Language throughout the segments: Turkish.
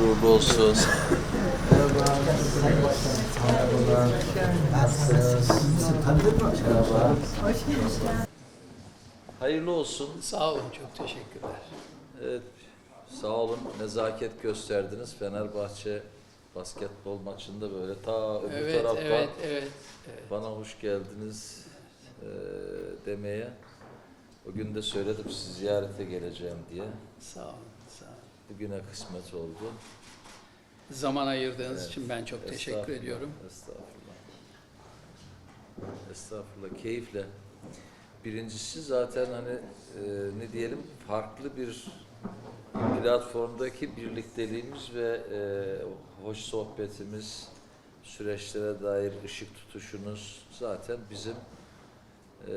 Uğurlu olsun. Merhaba? Merhaba. Hayırlı olsun. Sağ olun, çok teşekkürler. Evet, sağ olun. Nezaket gösterdiniz. Fenerbahçe basketbol maçında böyle ta öbür Evet, taraftan evet, evet, evet. bana hoş geldiniz eee, demeye. O gün de söyledim sizi ziyarete geleceğim diye. Sağ olun. Bugüne kısmet oldu. Zaman ayırdığınız Evet. için ben çok teşekkür ediyorum. Estağfurullah. Estağfurullah. Keyifle. Birincisi zaten hani e, ne diyelim farklı bir platformdaki birlikteliğimiz ve e, hoş sohbetimiz, süreçlere dair ışık tutuşunuz zaten bizim e,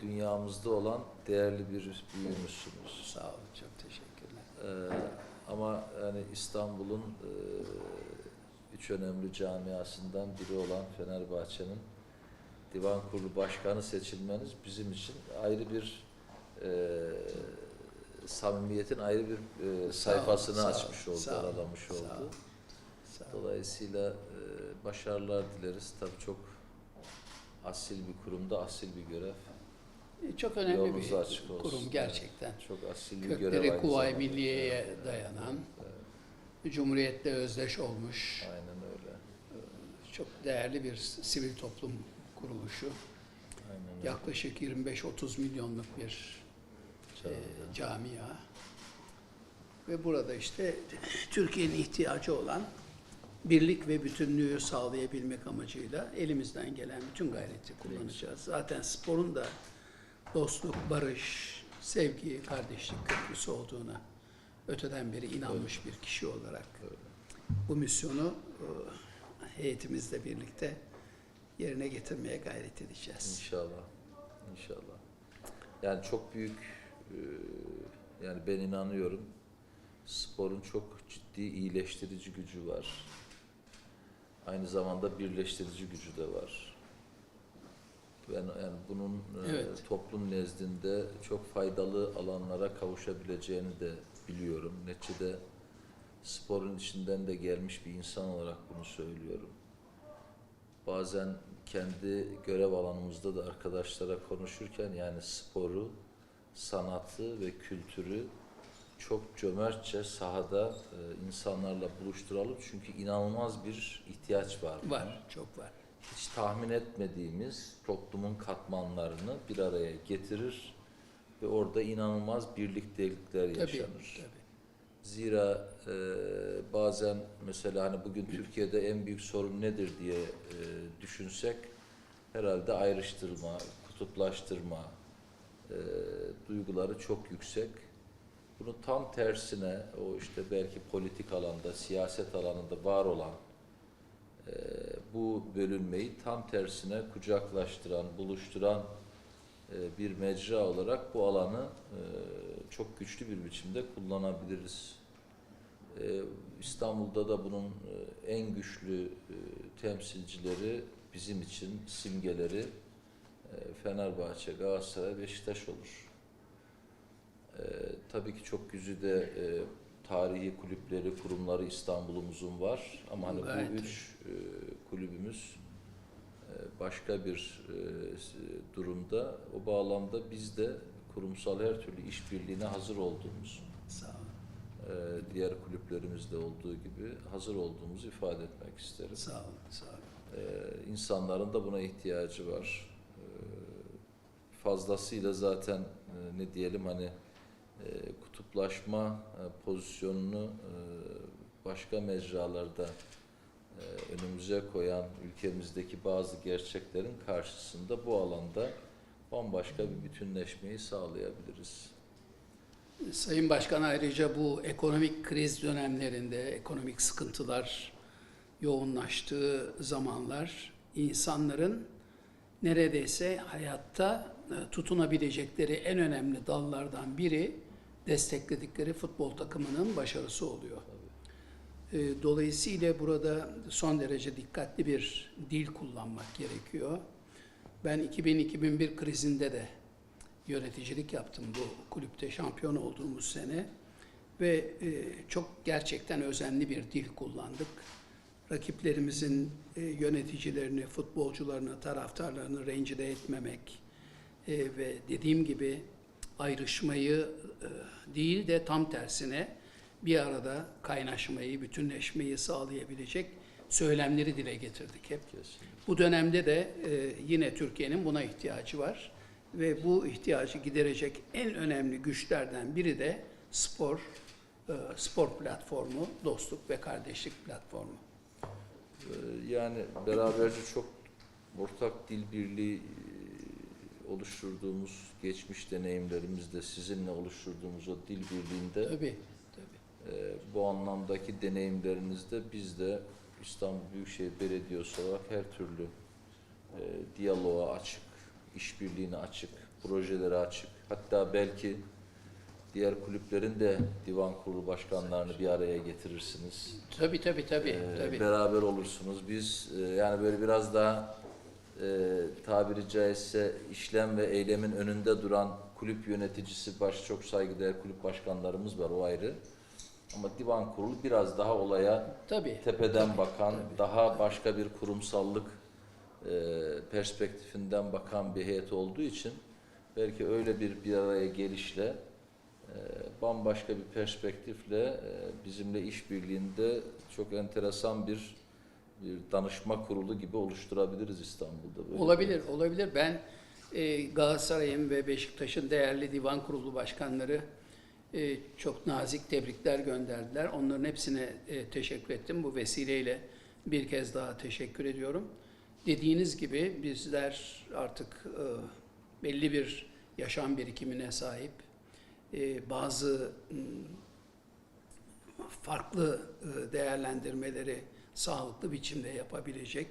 dünyamızda olan değerli bir büyüğümüzsünüz. Sağ olun, çok teşekkürler. Ee, ama yani İstanbul'un e, üç önemli camiasından biri olan Fenerbahçe'nin divan kurulu başkanı seçilmeniz bizim için ayrı bir e, samimiyetin ayrı bir e, sayfasını sağ olun, açmış oldu, sağ aralamış sağ oldu. Sağ olun. Dolayısıyla e, başarılar dileriz. Tabii çok asil bir kurumda asil bir görev. Çok önemli Yolunuz bir açık olsun. kurum gerçekten. Çok asil bir görev. Kökleri Kuvayi. Milliye'ye dayanan, Cumhuriyet'le özdeş olmuş, Aynen öyle. çok değerli bir sivil toplum kuruluşu. Aynen öyle. Yaklaşık 25-30 milyonluk bir e, camia. Ve burada işte Türkiye'nin ihtiyacı olan birlik ve bütünlüğü sağlayabilmek amacıyla elimizden gelen bütün gayreti kullanacağız. Zaten sporun da dostluk, barış, sevgi, kardeşlik köprüsü olduğuna öteden beri inanmış bir kişi olarak bu misyonu e, heyetimizle birlikte yerine getirmeye gayret edeceğiz. İnşallah. İnşallah. Yani çok büyük e, yani ben inanıyorum sporun çok ciddi iyileştirici gücü var. Aynı zamanda birleştirici gücü de var. Ben yani bunun e, Evet. toplum nezdinde çok faydalı alanlara kavuşabileceğini de biliyorum. Neticede sporun içinden de gelmiş bir insan olarak bunu söylüyorum. Bazen kendi görev alanımızda da arkadaşlara konuşurken yani sporu, sanatı ve kültürü çok cömertçe sahada e, insanlarla buluşturalım. Çünkü inanılmaz bir ihtiyaç var. Var, çok var. Hiç tahmin etmediğimiz toplumun katmanlarını bir araya getirir ve orada inanılmaz birliktelikler Tabii, yaşanır. tabii. Zira e, bazen mesela hani bugün Türkiye'de en büyük sorun nedir diye e, düşünsek herhalde ayrıştırma, kutuplaştırma e, duyguları çok yüksek. Bunu tam tersine o işte belki politik alanda, siyaset alanında var olan e, bu bölünmeyi tam tersine kucaklaştıran, buluşturan e, bir mecra olarak bu alanı e, çok güçlü bir biçimde kullanabiliriz. E, İstanbul'da da bunun e, en güçlü e, temsilcileri bizim için simgeleri e, Fenerbahçe, Galatasaray, Beşiktaş olur. E, tabii ki çok güzide e, tarihi kulüpleri, kurumları İstanbul'umuzun var ama hani Gayet bu üç e, kulübümüz e, başka bir e, durumda. O bağlamda biz de kurumsal her türlü işbirliğine hazır olduğumuz, Sağ olun. e, diğer kulüplerimizde olduğu gibi hazır olduğumuzu ifade etmek isteriz. Sağ olun, sağ olun. E, insanların da buna ihtiyacı var. E, fazlasıyla zaten e, ne diyelim hani kutuplaşma e, pozisyonunu e, başka mecralarda e, önümüze koyan ülkemizdeki bazı gerçeklerin karşısında bu alanda bambaşka bir bütünleşmeyi sağlayabiliriz. Sayın Başkan ayrıca bu ekonomik kriz dönemlerinde, ekonomik sıkıntılar yoğunlaştığı zamanlar insanların neredeyse hayatta e, tutunabilecekleri en önemli dallardan biri destekledikleri futbol takımının başarısı oluyor. E, Dolayısıyla burada son derece dikkatli bir dil kullanmak gerekiyor. Ben 2000-2001 krizinde de yöneticilik yaptım bu kulüpte şampiyon olduğumuz sene. ve e, çok gerçekten özenli bir dil kullandık. Rakiplerimizin e, yöneticilerini, futbolcularını, taraftarlarını rencide etmemek e, ve dediğim gibi ayrışmayı e, değil de tam tersine bir arada kaynaşmayı, bütünleşmeyi sağlayabilecek söylemleri dile getirdik hep. Kesinlikle. Bu dönemde de e, yine Türkiye'nin buna ihtiyacı var ve bu ihtiyacı giderecek en önemli güçlerden biri de spor, e, spor platformu, dostluk ve kardeşlik platformu. Yani beraberce çok ortak dil birliği oluşturduğumuz geçmiş deneyimlerimizde sizinle oluşturduğumuz o dil birliğinde Tabii, tabii. e, bu anlamdaki deneyimlerinizde biz de İstanbul Büyükşehir Belediyesi olarak her türlü e, diyaloğa açık, işbirliğine açık, projelere açık. Hatta belki diğer kulüplerin de divan kurulu başkanlarını bir araya getirirsiniz. Tabii, tabii, tabii. Ee, tabii. beraber olursunuz. Biz e, yani böyle biraz daha e, tabiri caizse işlem ve eylemin önünde duran kulüp yöneticisi, baş çok saygıdeğer kulüp başkanlarımız var o ayrı. Ama divan kurulu biraz daha olaya Tabii. tepeden tabii, bakan, tabii. daha başka bir kurumsallık e, perspektifinden bakan bir heyet olduğu için belki öyle bir bir araya gelişle e, bambaşka bir perspektifle e, bizimle işbirliğinde çok enteresan bir bir danışma kurulu gibi oluşturabiliriz İstanbul'da. Böyle Olabilir, olabilir. Ben e, Galatasaray'ın ve Beşiktaş'ın değerli divan kurulu başkanları e, çok nazik tebrikler gönderdiler. Onların hepsine e, teşekkür ettim. Bu vesileyle bir kez daha teşekkür ediyorum. Dediğiniz gibi bizler artık e, belli bir yaşam birikimine sahip, e, bazı farklı e, değerlendirmeleri sağlıklı biçimde yapabilecek,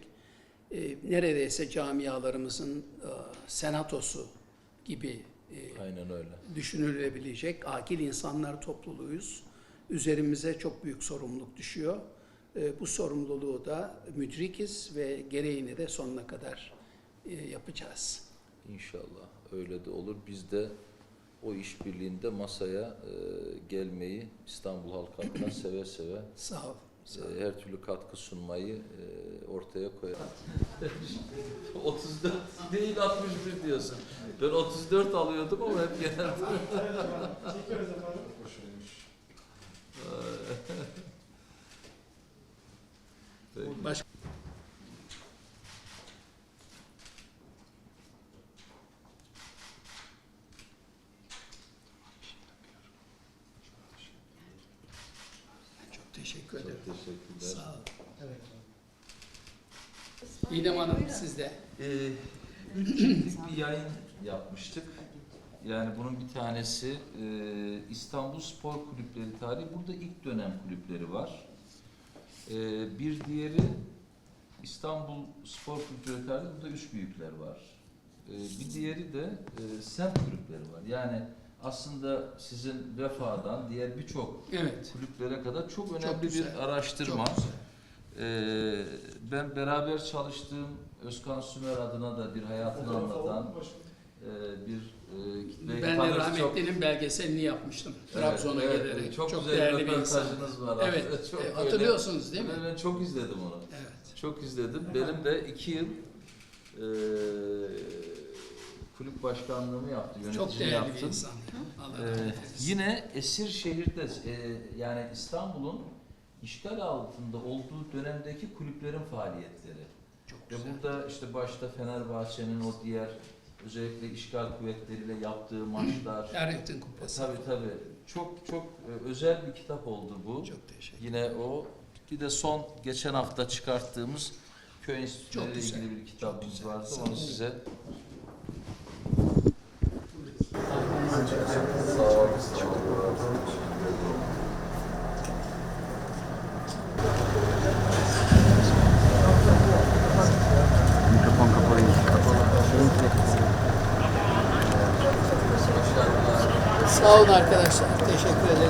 e, neredeyse camialarımızın e, senatosu gibi e, Aynen öyle. düşünülebilecek akil insanlar topluluğuyuz. Üzerimize çok büyük sorumluluk düşüyor. E, Bu sorumluluğu da müdrikiz ve gereğini de sonuna kadar e, yapacağız. İnşallah öyle de olur. Biz de o işbirliğinde masaya e, gelmeyi İstanbul halkı adına seve seve Sağ ol. Sağ ol. e, her türlü katkı sunmayı e, ortaya koyar. 34 değil 61 diyorsun. Ben 34 alıyordum ama hep genelde. Peki. Baş- Çok teşekkür ederim. Çok teşekkürler. Sağ ol. Evet. İdem Hanım sizde. Ee, üç ciltlik bir yayın yapmıştık. Yani bunun bir tanesi e, İstanbul Spor Kulüpleri tarihi. Burada ilk dönem kulüpleri var. E, bir diğeri İstanbul Spor Kulüpleri tarihi. Burada üç büyükler var. E, bir diğeri de e, semt kulüpleri var. Yani aslında sizin Vefa'dan diğer birçok Evet. kulüplere kadar çok önemli Çok güzel. bir araştırma. Çok güzel. Ee, ben beraber çalıştığım Özkan Sümer adına da bir hayatını anlatan e, bir e, kitleyi Ben de rahmetlinin belgeselini yapmıştım. Evet, Trabzon'a evet, gelerek. Çok, Çok, güzel değerli bir röportajınız var. Evet. Çok e, öyle. hatırlıyorsunuz değil mi? Ben, ben çok izledim onu. Evet. Çok izledim. Benim de iki yıl e, kulüp başkanlığımı yaptım. Çok değerli bir yaptım. insan. Ee, yine Esirşehir'de e, yani İstanbul'un işgal altında olduğu dönemdeki kulüplerin faaliyetleri. Çok Ve güzel. burada işte başta Fenerbahçe'nin o diğer özellikle işgal kuvvetleriyle yaptığı maçlar. Errettin Kupası. tabii tabii. Çok çok e, özel bir kitap oldu bu. Çok teşekkür Yine o. Bir de son geçen hafta çıkarttığımız köy enstitüleriyle ilgili bir kitabımız vardı. Onu size Sağ olun. Mikrofon kapalıymış. Sağ olun arkadaşlar. Teşekkür ederiz.